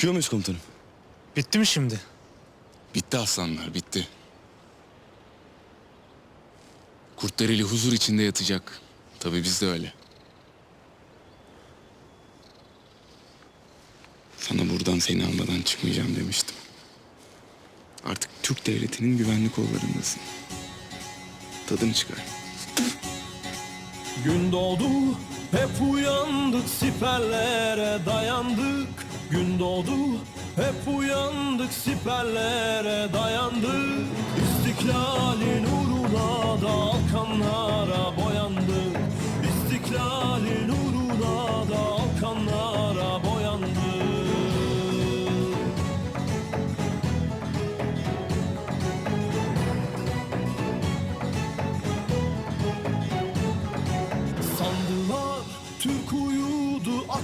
Çıkıyor muyuz komutanım? Bitti mi şimdi? Bitti aslanlar, bitti. Kurtlareli huzur içinde yatacak. Tabii biz de öyle. Sana buradan seni almadan çıkmayacağım demiştim. Artık Türk devletinin güvenlik kollarındasın. Tadını çıkar. Gün doğdu hep uyandık siperlere dayandık Gün doğdu hep uyandık siperlere dayandık. İstiklalin uğruna da alkanlara boyandık. İstiklalin uğruna da alkanlara